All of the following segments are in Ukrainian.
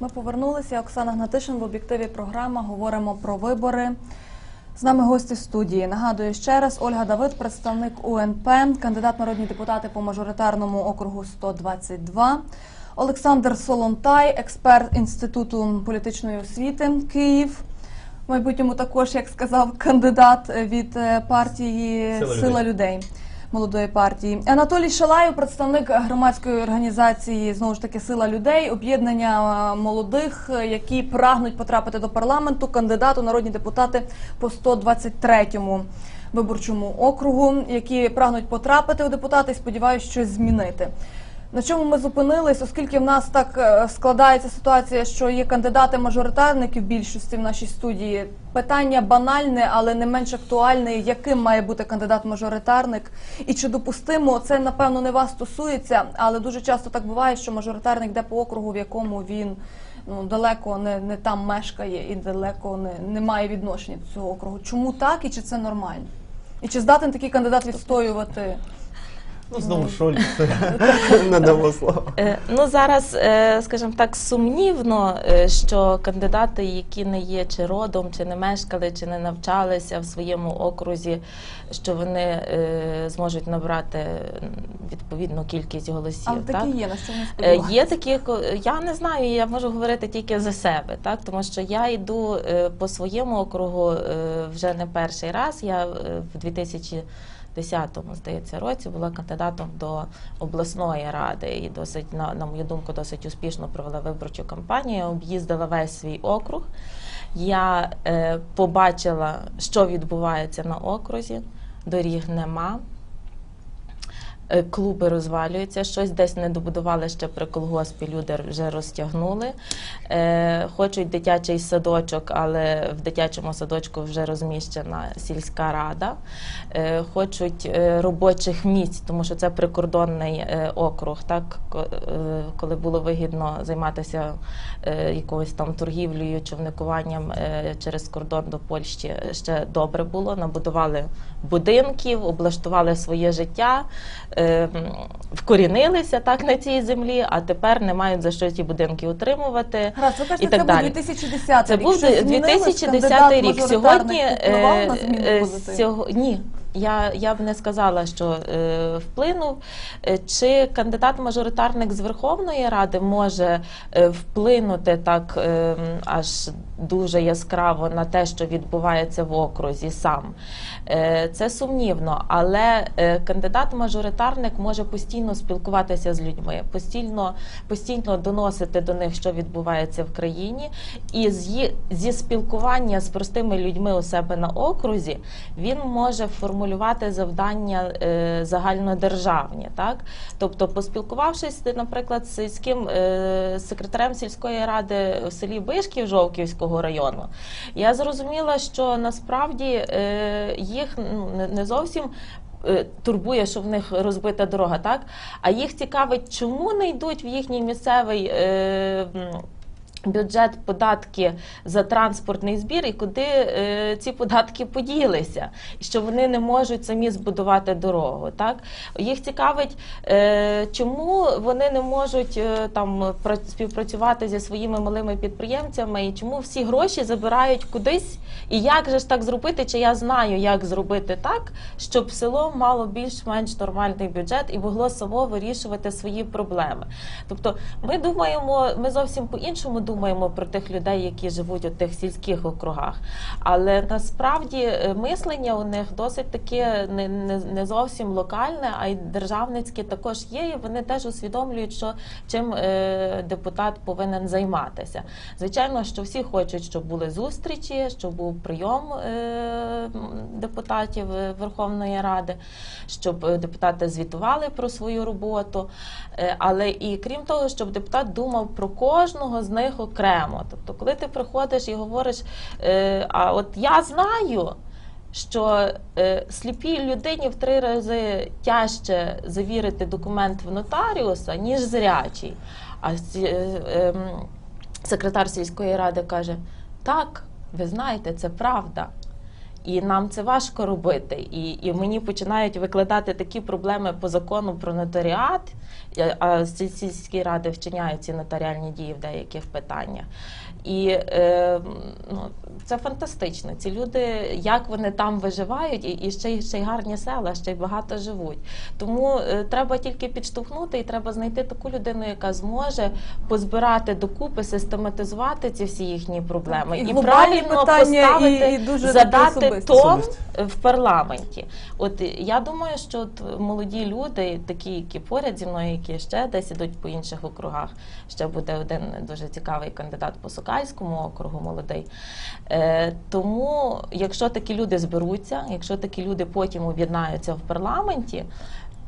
Ми повернулися. Оксана Гнатишин в об'єктиві програма. Говоримо про вибори. З нами гості студії. Нагадую ще раз, Ольга Давид, представник УНП, кандидат народні депутати по мажоритарному округу 122. Олександр Солонтай, експерт Інституту політичної освіти Київ. В майбутньому також, як сказав, кандидат від е, партії Сила Сила, людей». людей. Молодої партії Анатолій Шалаєв, представник громадської організації знову ж таки Сила людей, об'єднання е, молодих, які прагнуть потрапити до парламенту, кандидат у народні депутати по 123-му виборчому округу, які прагнуть потрапити у депутати і сподіваюся щось змінити. На чому ми зупинились, оскільки в нас так е, складається ситуація, що є кандидати-мажоритарники в більшості в нашій студії. Питання банальне, але не менш актуальне, яким має бути кандидат-мажоритарник, і чи допустимо це напевно не вас стосується, але дуже часто так буває, що мажоритарник йде по округу, в якому він ну далеко не, не там мешкає і далеко не, не має відношення до цього округу. Чому так і чи це нормально? І чи здатен такий кандидат відстоювати? Ну, знову не надамо слово. Е, ну зараз, е, скажімо так, сумнівно, е, що кандидати, які не є чи родом, чи не мешкали, чи не навчалися в своєму окрузі, що вони зможуть набрати відповідну кількість голосів. Але такі є на цьому Є такі, я не знаю, я можу говорити тільки за себе, так тому що я йду по своєму округу вже не перший раз. Я в 2000 10-му, здається, році була кандидатом до обласної ради і досить, на, на мою думку, досить успішно провела виборчу кампанію. Об'їздила весь свій округ. Я е, побачила, що відбувається на окрузі. Доріг нема, Е, Клуби розвалюються, щось десь не добудували ще при колгоспі. Люди вже розтягнули. Е, хочуть дитячий садочок, але в дитячому садочку вже розміщена сільська рада. Е, хочуть робочих місць, тому що це прикордонний округ. Так коли було вигідно займатися якоюсь там торгівлею, човникуванням через кордон до Польщі, ще добре було. Набудували будинків, облаштували своє життя, вкорінилися так на цій землі, а тепер не мають за що ці будинки утримувати. Раз, ви кажете, і так це був 2010 рік. Це був 2010 рік. Сьогодні на е, зміну сьогодні сього- ні. Я, я б не сказала, що е, вплинув. Е, Чи кандидат-мажоритарник з Верховної Ради може е, вплинути так е, аж дуже яскраво на те, що відбувається в окрузі сам? Е, це сумнівно, але е, кандидат-мажоритарник може постійно спілкуватися з людьми, постійно, постійно доносити до них, що відбувається в країні, і зі, зі спілкування з простими людьми у себе на окрузі він може формулювати завдання е, загальнодержавні. Так? Тобто, поспілкувавшись, наприклад, з сільським е, секретарем сільської ради в селі Бишків Жовківського району, я зрозуміла, що насправді е, їх не- зовсім. Турбує, що в них розбита дорога, так? А їх цікавить, чому не йдуть в їхній місцевий е, бюджет податки за транспортний збір і куди е, ці податки поділися, і що вони не можуть самі збудувати дорогу. Так їх цікавить, е, чому вони не можуть е, там співпрацювати зі своїми малими підприємцями, і чому всі гроші забирають кудись, і як же ж так зробити? Чи я знаю, як зробити так, щоб село мало більш-менш нормальний бюджет і могло само вирішувати свої проблеми? Тобто, ми думаємо, ми зовсім по-іншому думаємо про тих людей, які живуть у тих сільських округах. Але насправді е, мислення у них досить таке не, не, не зовсім локальне, а й державницьке також є. І вони теж усвідомлюють, що чим е, депутат повинен займатися. Звичайно, що всі хочуть, щоб були зустрічі, щоб був прийом е, депутатів е, Верховної Ради, щоб е, депутати звітували про свою роботу. Але і крім того, щоб депутат думав про кожного з них окремо. Тобто, коли ти приходиш і говориш, е, а от я знаю. Що е, сліпій людині в три рази тяжче завірити документ в нотаріуса, ніж зрячий. А е, е, секретар сільської ради каже: так, ви знаєте, це правда. І нам це важко робити. І, і мені починають викладати такі проблеми по закону про нотаріат, е, а сільські ради вчиняють ці нотаріальні дії в деяких питаннях. І е, ну, це фантастично. Ці люди, як вони там виживають, і, і ще, й- ще й гарні села, ще й багато живуть. Тому е, треба тільки підштовхнути, і треба знайти таку людину, яка зможе позбирати докупи, систематизувати ці всі їхні проблеми І і, правильно питання, поставити, і- і дуже задати. Тон в парламенті. От я думаю, що от молоді люди, такі, які поряд зі мною, які ще десь ідуть по інших округах. Ще буде один дуже цікавий кандидат по Сокальському округу, молодий. Е, тому, якщо такі люди зберуться, якщо такі люди потім об'єднаються в парламенті.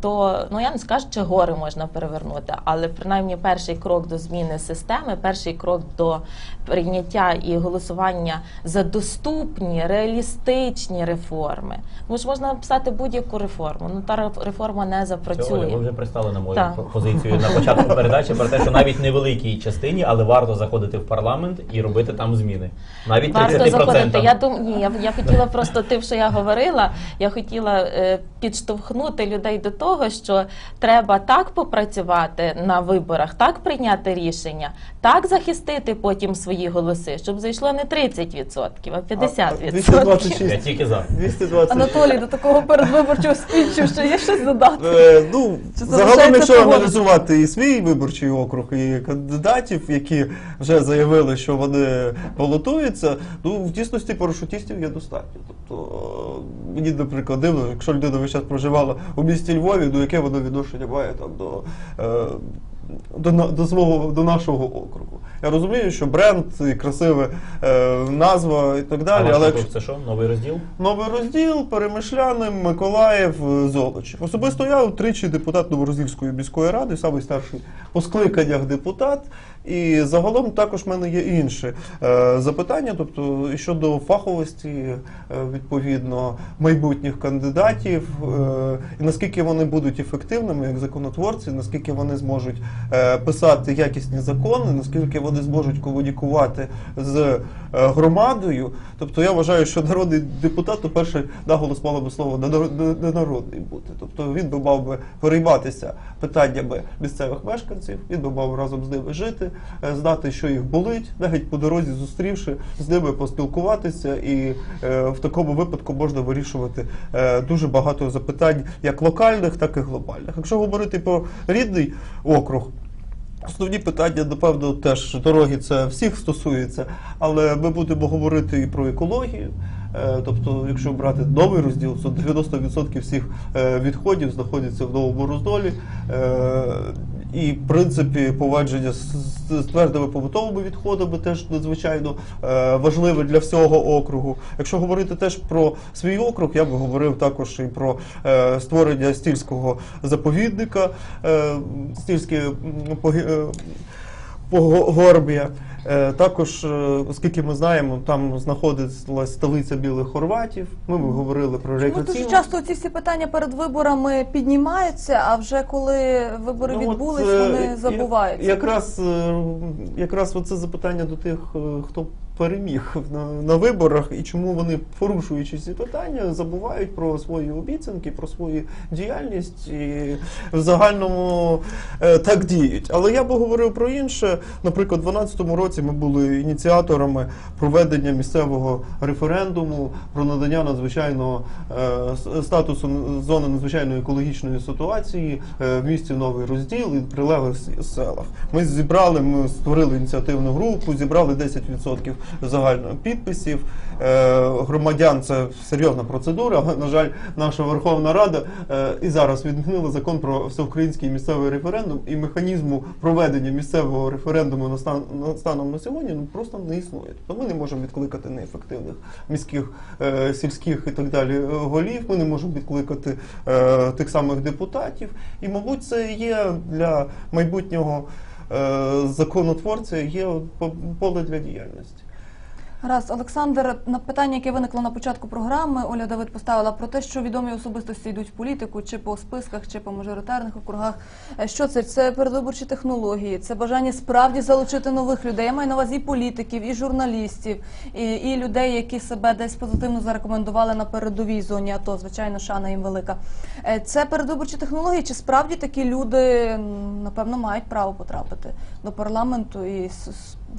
То ну я не скажу, чи гори можна перевернути, але принаймні перший крок до зміни системи, перший крок до прийняття і голосування за доступні, реалістичні реформи. Тому ж можна написати будь-яку реформу. Ну та реформа не Це, ви вже пристали на мою Так. позицію на початку передачі про те, що навіть невеликій частині, але варто заходити в парламент і робити там зміни. Навіть Варто 30%. заходити. Я дум... Ні, я, я хотіла просто тим, що я говорила. Я хотіла е, підштовхнути людей до того, що треба так попрацювати на виборах, так прийняти рішення, так захистити потім свої голоси, щоб зайшло не 30%, а 50%. 226. Я тільки за. 220. Анатолій, до такого передвиборчого спічу, що є щось додати. Е, ну, Чи це загалом, лишається якщо погодити? аналізувати і свій виборчий округ, і кандидатів, які вже заявили, що вони балотуються, ну в дійсності парашутістів є достатньо. Тобто е, мені, наприклад, дивно, якщо людина весь час проживала у місті Львові, ну яке воно відношення має там до. е, До, до свого до нашого округу. Я розумію, що бренд і красива е, назва і так далі, А але якщо це що? Новий розділ? Новий розділ, Перемишлянин, Миколаїв, е, Золочів. Особисто я тричі депутат Новороздільської міської ради, самий старший по скликаннях депутат. І загалом також в мене є інше е, запитання, тобто щодо фаховості, е, відповідно, майбутніх кандидатів, е, і наскільки вони будуть ефективними як законотворці, наскільки вони зможуть писати якісні закони, наскільки вони зможуть комунікувати з громадою. Тобто я вважаю, що народний депутат, то перше наголос мало би слово не нар- не- не народний бути. Тобто він би мав би перейматися питаннями місцевих мешканців, він би мав разом з ними жити, знати, що їх болить, навіть по дорозі зустрівши з ними поспілкуватися, і е, в такому випадку можна вирішувати е, дуже багато запитань, як локальних, так і глобальних. Якщо говорити про рідний округ. Основні питання, напевно, теж дороги це всіх стосується, але ми будемо говорити і про екологію. Е, Тобто, якщо брати новий розділ, то 90% всіх е, відходів знаходяться в новому роздолі. І, в принципі, поводження з, твердими побутовими відходами теж надзвичайно е, важливе для всього округу. Якщо говорити теж про свій округ, я би говорив також і про е, створення стільського заповідника, е, м, погі- е, Також, е, оскільки ми знаємо, там знаходилась столиця білих хорватів. Ми б говорили про Чому дуже часто ці всі питання перед виборами піднімаються, а вже коли вибори Ну, відбулись, е, вони забуваються. Якраз, якраз оце запитання до тих, хто переміг на, виборах, і чому вони, порушуючи ці питання, забувають про свої обіцянки, про свою діяльність і в загальному е, так діють. Але я би говорив про інше. Наприклад, у 2012 році ми були ініціаторами проведення місцевого референдуму про надання надзвичайного е, статусу зони надзвичайної екологічної ситуації е, в місті Новий Розділ і прилеглих селах. Ми зібрали, ми створили ініціативну групу, зібрали 10% загально підписів. Е, Громадян це серйозна процедура. На жаль, наша Верховна Рада е, і зараз відмінила закон про всеукраїнський місцевий референдум і механізму проведення місцевого референдуму на стан на станом на сьогодні ну просто не існує. Тобто ми не можемо відкликати неефективних міських, е, сільських і так далі голів. Ми не можемо відкликати тих самих депутатів. І, мабуть, це є для майбутнього законотворця є по- поле для діяльності. Раз, Олександр, на питання, яке виникло на початку програми, Оля Давид поставила про те, що відомі особистості йдуть в політику, чи по списках, чи по мажоритарних округах. Е, Що це? Це передвиборчі технології, це бажання справді залучити нових людей. Я маю на увазі і політиків, і журналістів, і, і людей, які себе десь позитивно зарекомендували на передовій зоні АТО. Звичайно, шана їм велика. Е, Це передвиборчі технології. Чи справді такі люди напевно мають право потрапити до парламенту і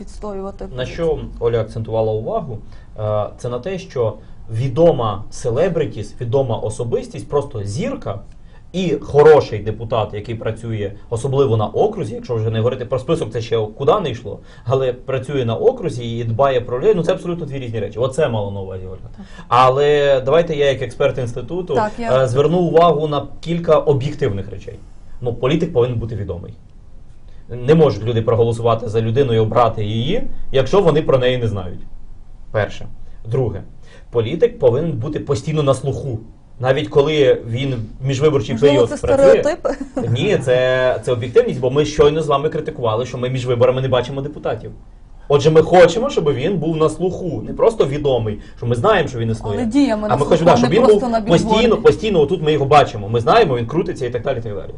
відстоювати На що Оля акцентувала увагу, е, це на те, що відома селебритіс, відома особистість, просто зірка. І хороший депутат, який працює особливо на окрузі, якщо вже не говорити про список, це ще куди не йшло, але працює на окрузі і дбає про людей. Ну це абсолютно дві різні речі. Оце мало на увазі Ольга. Але давайте я, як експерт інституту, Так, я- е, зверну увагу на кілька об'єктивних речей. Ну, політик повинен бути відомий. Не можуть люди проголосувати за людину і обрати її, якщо вони про неї не знають. Перше. Друге, політик повинен бути постійно на слуху. Навіть коли він міжвиборчий Можливо, період це працює. стереотипи? Ні, це, це об'єктивність, бо ми щойно з вами критикували, що ми між виборами не бачимо депутатів. Отже, ми хочемо, щоб він був на слуху, не просто відомий, що ми знаємо, що він існує. Але діями а ми хочемо, да, щоб він був постійно, постійно отут ми його бачимо. Ми знаємо, він крутиться і так далі. І так далі.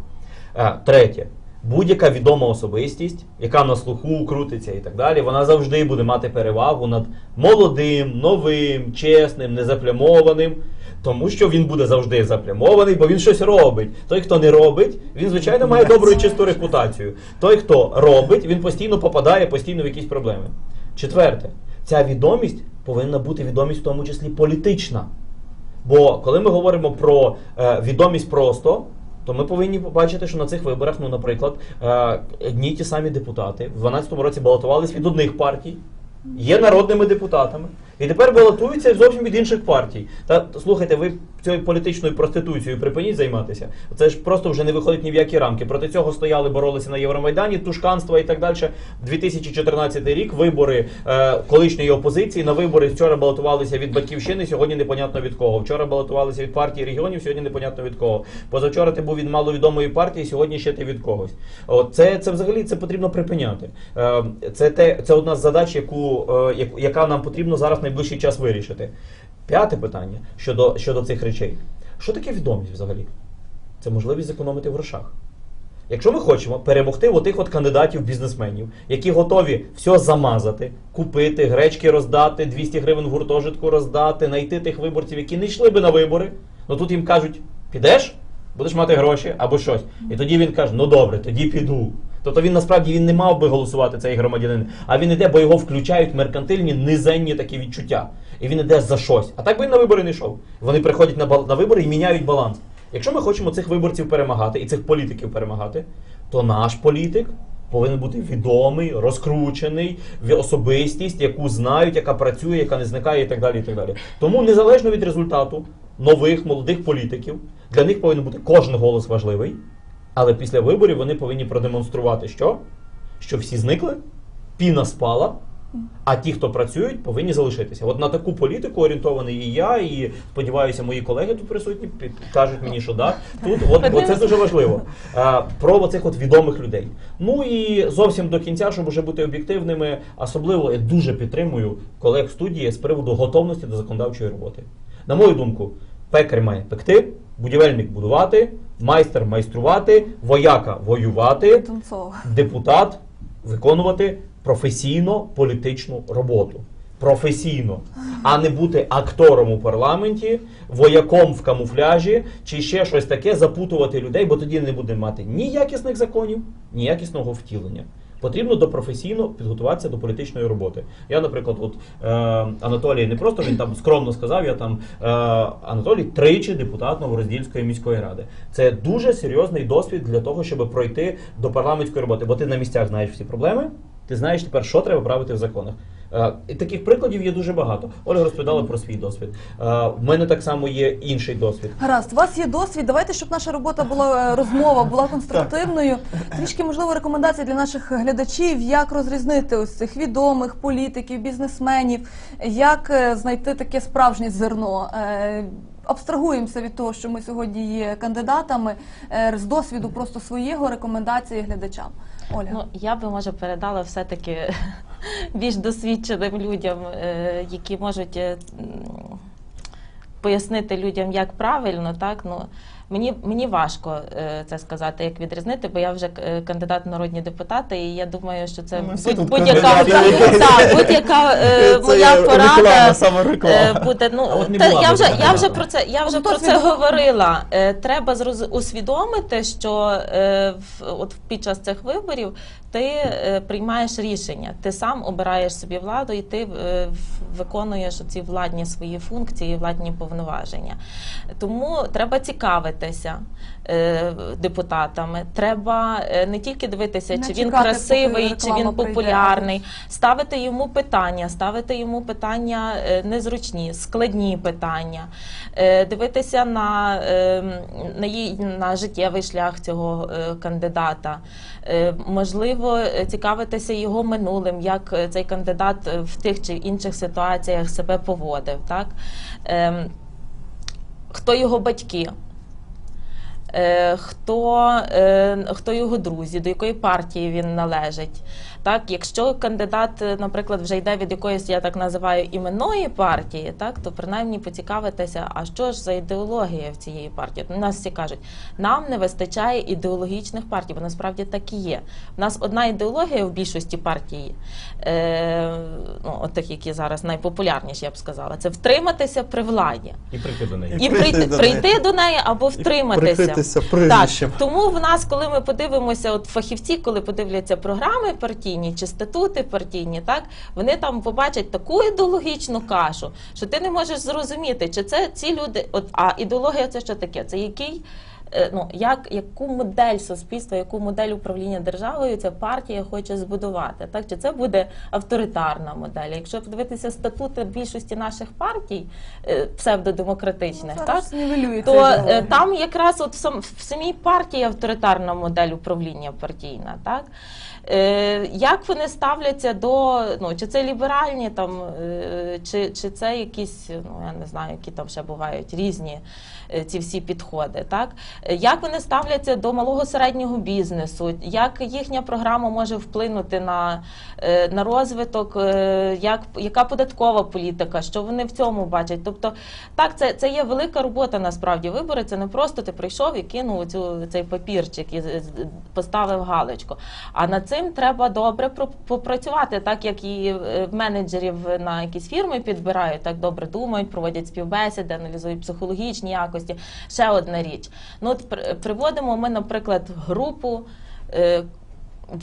А, третє. Будь-яка відома особистість, яка на слуху крутиться і так далі, вона завжди буде мати перевагу над молодим, новим, чесним, незаплямованим. Тому що він буде завжди заплямований, бо він щось робить. Той, хто не робить, він звичайно має добру і чисту репутацію. Той, хто робить, він постійно попадає постійно в якісь проблеми. Четверте, ця відомість повинна бути відомість в тому числі політична. Бо коли ми говоримо про е, відомість просто, то ми повинні побачити, що на цих виборах, ну, наприклад, е, одні ті самі депутати в 12-му році балотувались від одних партій, є народними депутатами, і тепер балотуються зовсім від інших партій. Та слухайте, ви цією політичною проституцією припиніть займатися. Це ж просто вже не виходить ні в які рамки. Проти цього стояли, боролися на Євромайдані, тушканства і так далі. 2014 рік вибори е, колишньої опозиції на вибори вчора балотувалися від батьківщини, сьогодні непонятно від кого. Вчора балотувалися від партії регіонів, сьогодні непонятно від кого. Позавчора ти був від маловідомої партії, сьогодні ще ти від когось. От це, це взагалі це потрібно припиняти. Е, це те, це одна з задач, яку, е, яка нам потрібно зараз найближчий час вирішити. П'яте питання щодо, щодо цих речей. Що таке відомість взагалі? Це можливість зекономити в грошах. Якщо ми хочемо перемогти отих от кандидатів-бізнесменів, які готові все замазати, купити, гречки роздати, 200 гривень в гуртожитку роздати, знайти тих виборців, які не йшли би на вибори, ну тут їм кажуть, підеш, будеш мати гроші або щось. І тоді він каже, ну добре, тоді піду. Тобто він насправді він не мав би голосувати цей громадянин, а він іде, бо його включають меркантильні низенні такі відчуття. І він іде за щось. А так би він на вибори не йшов. Вони приходять на, бал- на вибори і міняють баланс. Якщо ми хочемо цих виборців перемагати і цих політиків перемагати, то наш політик повинен бути відомий, розкручений, особистість, яку знають, яка працює, яка не зникає, і так далі. І так далі. Тому незалежно від результату нових молодих політиків, для них повинен бути кожен голос важливий. Але після виборів вони повинні продемонструвати, що? Що всі зникли, піна спала, а ті, хто працюють, повинні залишитися. От на таку політику орієнтований і я, і сподіваюся, мої колеги тут присутні кажуть мені, що да. Тут от, от це дуже важливо. Е, Про оцих от відомих людей. Ну і зовсім до кінця, щоб вже бути об'єктивними, особливо я дуже підтримую колег в студії з приводу готовності до законодавчої роботи. На мою думку, пекар має пекти, будівельник будувати, майстер майструвати, вояка воювати депутат виконувати професійно політичну роботу. Професійно, а не бути актором у парламенті, вояком в камуфляжі чи ще щось таке, запутувати людей, бо тоді не буде мати ні якісних законів, ні якісного втілення. Потрібно допрофесійно підготуватися до політичної роботи. Я, наприклад, от е, Анатолій не просто він там скромно сказав, я там е, Анатолій тричі депутат Новороздільської міської ради. Це дуже серйозний досвід для того, щоб пройти до парламентської роботи, бо ти на місцях знаєш всі проблеми. Ти знаєш тепер, що треба правити в законах. Е, і таких прикладів є дуже багато. Ольга розповідала про свій досвід. Е, в мене так само є інший досвід. Гаразд, у вас є досвід. Давайте, щоб наша робота була е, розмова, була конструктивною. Трішки можливо рекомендації для наших глядачів, як розрізнити ось цих відомих політиків, бізнесменів, як е, знайти таке справжнє зерно. Е, Абстрагуємося від того, що ми сьогодні є кандидатами е, з досвіду просто своєго рекомендації глядачам. Оля. Ну, я би може передала все-таки більш досвідченим людям, е, які можуть е, пояснити людям, як правильно, так ну. Мені, мені важко е, це сказати, як відрізнити, бо я вже е, кандидат в народні депутати, і я думаю, що це тут будь-яка будь-яка е, моя порада буде. Ну та, я вже я вже про це я вже Ну, про це говорила. Треба усвідомити, що от під час цих виборів ти приймаєш рішення, ти сам обираєш собі владу, і ти виконуєш ці владні свої функції, владні повноваження. Тому треба цікавитися е, депутатами. Треба е, не тільки дивитися, Не чи він красивий, поки чи він популярний, ставити йому питання, ставити йому питання е, незручні, складні питання, е, дивитися на, е, на, її, на життєвий шлях цього е, кандидата. Е, Можливо, е, цікавитися його минулим, як е, цей кандидат е, в тих чи інших ситуаціях себе поводив. Так? Ем, Хто його батьки? Е, хто, е, хто його друзі, до якої партії він належить. Так, якщо кандидат, е, наприклад, вже йде від якоїсь, я так називаю, іменної партії, так, то принаймні поцікавитися, а що ж за ідеологія в цієї партії. У нас всі кажуть, нам не вистачає ідеологічних партій, бо насправді так і є. У нас одна ідеологія в більшості партій, е, ну, от тих, які зараз найпопулярніші, я б сказала, це втриматися при владі. І прийти до неї. І прийти прийти, до неї. прийти до неї або втриматися. прикритися Так, тому в нас, коли ми подивимося, от фахівці, коли подивляться програми партійні чи статути партійні, так вони там побачать таку ідеологічну кашу, що ти не можеш зрозуміти, чи це ці люди, от а ідеологія це що таке? Це який. е, Ну, як яку модель суспільства, яку модель управління державою ця партія хоче збудувати, так чи це буде авторитарна модель? Якщо подивитися статути більшості наших партій е, псевдодемократичних, так то е, там якраз от в, сам, в самій партії авторитарна модель управління партійна, так? Е, як вони ставляться до ну чи це ліберальні там, е, чи, чи це якісь, ну я не знаю, які там ще бувають різні е, ці всі підходи, так? Як вони ставляться до малого середнього бізнесу, як їхня програма може вплинути на, на розвиток, як, яка податкова політика, що вони в цьому бачать? Тобто, так, це, це є велика робота насправді. Вибори це не просто ти прийшов і кинув цю, цей папірчик і поставив галочку. А над цим треба добре попрацювати, так як і е, менеджерів на якісь фірми підбирають, так добре думають, проводять співбесіди, аналізують психологічні якості. Ще одна річ. Ну, от приводимо ми, наприклад, групу. е,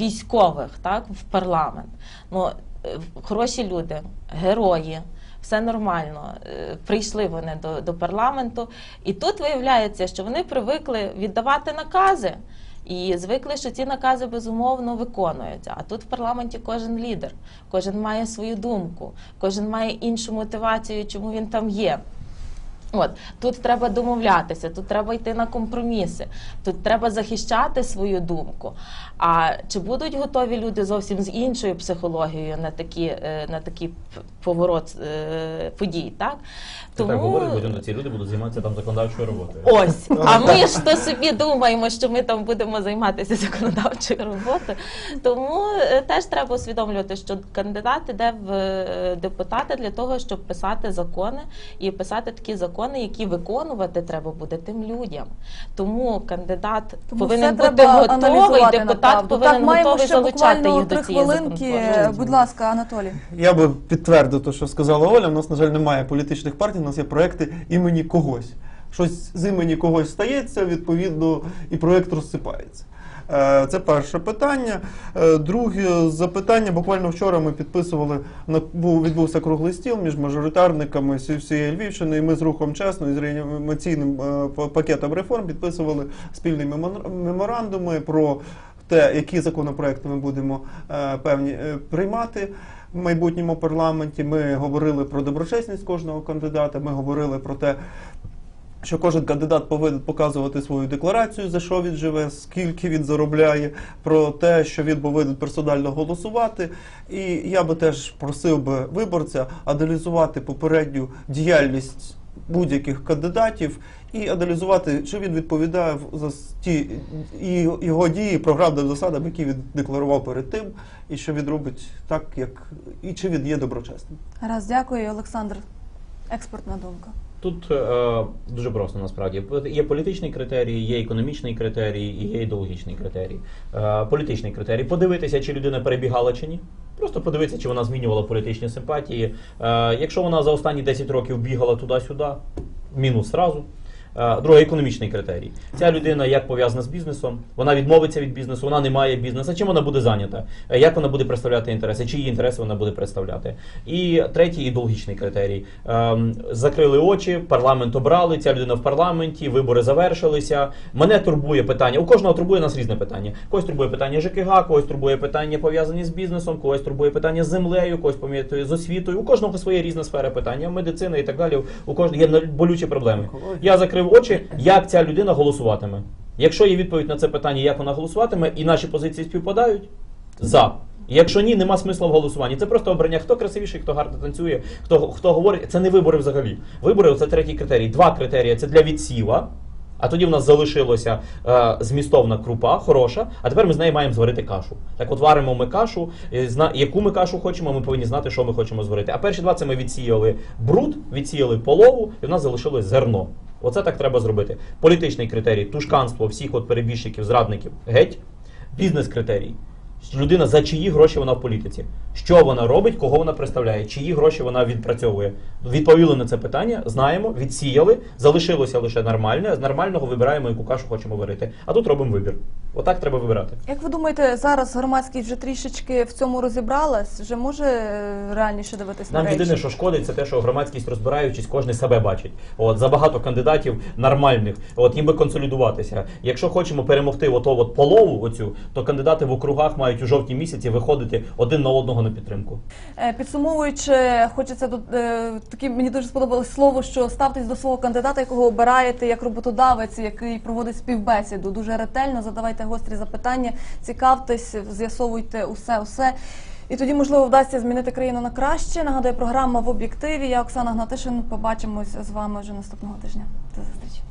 Військових так в парламент. Ну е, хороші люди, герої, все нормально. Е, Прийшли вони до, до парламенту, і тут виявляється, що вони привикли віддавати накази. І звикли, що ці накази безумовно виконуються. А тут в парламенті кожен лідер, кожен має свою думку, кожен має іншу мотивацію, чому він там є. От тут треба домовлятися, тут треба йти на компроміси, тут треба захищати свою думку. А чи будуть готові люди зовсім з іншою психологією на такі е, на такий поворот е, подій? Так Ти так говориш, бо ці люди будуть займатися там законодавчою роботою. Ось, а ми ж то собі думаємо, що ми там будемо займатися законодавчою роботою. Тому е, теж треба усвідомлювати, що кандидат іде в депутати для того, щоб писати закони і писати такі закони, які виконувати треба буде тим людям. Тому кандидат Тому повинен бути готовий, депутат повинен так, маємо готовий ще залучати їх три до цієї хвилинки. Будь ласка, Анатолій. Я би підтвердив те, що сказала Оля. У нас, на жаль, немає політичних партій, у нас є проекти імені когось. Щось з імені когось стається, відповідно, і проект розсипається. Е, Це перше питання. Е, Друге запитання. Буквально вчора ми підписували відбувся круглий стіл між мажоритарниками всієї Львівщини. І ми з рухом чесно і з реанімаційним е, пакетом реформ підписували спільні меморандуми про те, які законопроекти ми будемо певні приймати в майбутньому парламенті. Ми говорили про доброчесність кожного кандидата. Ми говорили про те, що кожен кандидат повинен показувати свою декларацію, за що він живе, скільки він заробляє, про те, що він повинен персонально голосувати. І я би теж просив би виборця аналізувати попередню діяльність будь-яких кандидатів і аналізувати, чи він відповідає за ті і його дії програмним засадам, які він декларував перед тим, і що він робить так, як і чи він є доброчесним. Раз, дякую, Олександр. Експертна думка. Тут е, дуже просто насправді є політичний критерій, є економічний критерій і є ідеологічний критерій. Е, політичний критерій подивитися, чи людина перебігала чи ні. Просто подивитися, чи вона змінювала політичні симпатії. Е, якщо вона за останні 10 років бігала туди-сюди, мінус зразу. Е, Другий економічний критерій. Ця людина як пов'язана з бізнесом, вона відмовиться від бізнесу, вона не має бізнесу. Чим вона буде зайнята? Е, Як вона буде представляти інтереси? Чиї інтереси вона буде представляти? І третій ідеологічний критерій. Ем, Закрили очі, парламент обрали, ця людина в парламенті, вибори завершилися. Мене турбує питання. У кожного турбує нас різне питання. Когось турбує питання ЖКГ, когось турбує питання пов'язані з бізнесом, когось турбує питання з землею, когось пам'ятає з освітою. У кожного своє різна сфера питання, медицина і так далі. У кожного є болючі проблеми. Я закрив очі, як ця людина голосуватиме. Якщо є відповідь на це питання, як вона голосуватиме, і наші позиції співпадають, за. Якщо ні, нема смисла в голосуванні. Це просто обрання, хто красивіший, хто гарно танцює, хто, хто говорить. Це не вибори взагалі. Вибори це третій критерій. Два критерії це для відсіва. А тоді в нас залишилося е, змістовна крупа, хороша, а тепер ми з неї маємо зварити кашу. Так от варимо ми кашу, зна, яку ми кашу хочемо, ми повинні знати, що ми хочемо зварити. А перші два це ми відсіяли бруд, відсіяли полову, і в нас залишилось зерно. Оце так треба зробити. Політичний критерій, тушканство всіх от перебіжчиків, зрадників, геть. Бізнес критерій. Людина за чиї гроші вона в політиці, що вона робить, кого вона представляє, чиї гроші вона відпрацьовує. Відповіли на це питання, знаємо, відсіяли, залишилося лише нормальне. З нормального вибираємо, яку кашу хочемо варити. А тут робимо вибір. Отак треба вибирати. Як ви думаєте, зараз громадськість вже трішечки в цьому розібралась? Вже може е, реальніше дивитись на Нам речі? єдине, що шкодить, це те, що громадськість розбираючись, кожен себе бачить. От забагато кандидатів нормальних. От їм би консолідуватися. Якщо хочемо перемогти ото от полову, оцю, то кандидати в округах мають у жовтні місяці виходити один на одного на підтримку. Е, Підсумовуючи, хочеться тут е, такі мені дуже сподобалось слово, що ставтесь до свого кандидата, якого обираєте як роботодавець, який проводить співбесіду. Дуже ретельно задавайте гострі запитання, цікавтесь, з'ясовуйте усе, усе. І тоді, можливо, вдасться змінити країну на краще. Нагадую, програма в об'єктиві. Я Оксана Гнатишин. Побачимось з вами вже наступного тижня. До зустрічі.